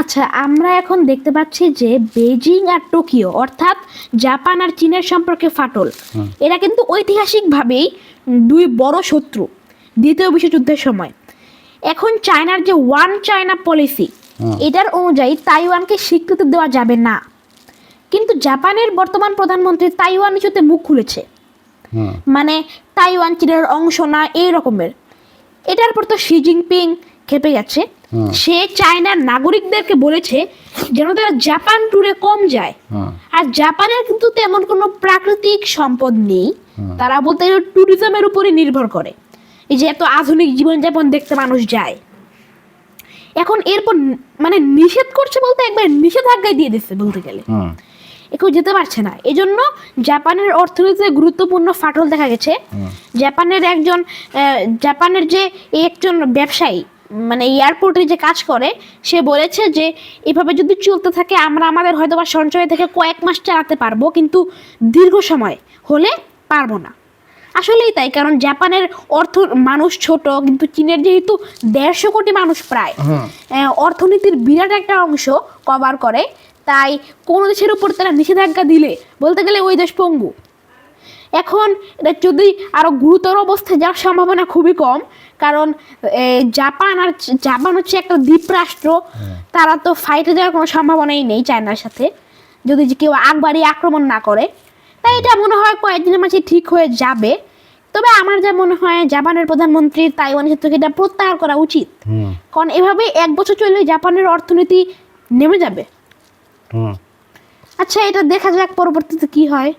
আচ্ছা আমরা এখন দেখতে পাচ্ছি যে বেজিং আর টোকিও অর্থাৎ জাপান আর চীনের সম্পর্কে ফাটল। এরা কিন্তু ঐতিহাসিকভাবেই দুই বড় শত্রু দ্বিতীয় বিশ্বযুদ্ধের সময়। এখন চায়নার যে ওয়ান চায়না পলিসি এটার অনুযায়ী তাইওয়ানকে স্বীকৃতি দেওয়া যাবে না। কিন্তু জাপানের বর্তমান প্রধানমন্ত্রী তাইওয়ান ইস্যুতে মুখ খুলেছে। মানে তাইওয়ান চীনের অংশ না এই রকমের। এটার পর তো শি জিনপিং খেপে গেছে। সে চায়নার নাগরিকদেরকে বলেছে যেন তারা জাপান ট্যুরে কম যায়। আর জাপানের কিন্তু তেমন কোনো প্রাকৃতিক সম্পদ নেই। তারা বলতে গেলে ট্যুরিজমের উপরে নির্ভর করে। এই যে এত আধুনিক জীবনযাপন দেখতে মানুষ যায়। এখন এরপর মানে নিষেধ করছে বলতে একবার নিষেধাজ্ঞায় দিয়ে দিচ্ছে বলতে গেলে। কেউ যেতে পারছে না। এজন্য জাপানের অর্থনীতিতে গুরুত্বপূর্ণ ফাটল দেখা গেছে। জাপানের একজন জাপানের যে একজন ব্যবসায়ী মানে এয়ারপোর্টে যে কাজ করে সে বলেছে যে এভাবে যদি চলতে থাকে আমরা আমাদের হয়তো বা সঞ্চয় থেকে কয়েক মাস চালাতে পারব কিন্তু দীর্ঘ সময় হলে পারব না। আসলেই তাই কারণ জাপানের অর্থ মানুষ ছোট কিন্তু চীনের যেহেতু দেড়শো কোটি মানুষ প্রায় অর্থনীতির বিরাট একটা অংশ কভার করে তাই কোনো দেশের উপর তারা নিষেধাজ্ঞা দিলে বলতে গেলে ওই দেশ পঙ্গু। এখন এটা যদি আরও গুরুতর অবস্থায় যাওয়ার সম্ভাবনা খুবই কম কারণ জাপান আর জাপান হচ্ছে একটা দ্বীপরাষ্ট্র তারা তো ফাইটে যাওয়ার কোনো সম্ভাবনাই নেই চায়নার সাথে। যদি কেউ আগ বাড়িয়ে আক্রমণ না করে তাই এটা মনে হয় কয়েকদিনের মাঝে ঠিক হয়ে যাবে। তবে আমার যা মনে হয় জাপানের প্রধানমন্ত্রী তাইওয়ানের থেকে এটা প্রত্যাহার করা উচিত। কারণ এভাবে এক বছর চললে জাপানের অর্থনীতি নেমে যাবে। আচ্ছা এটা দেখা যাক পরবর্তীতে কি হয়।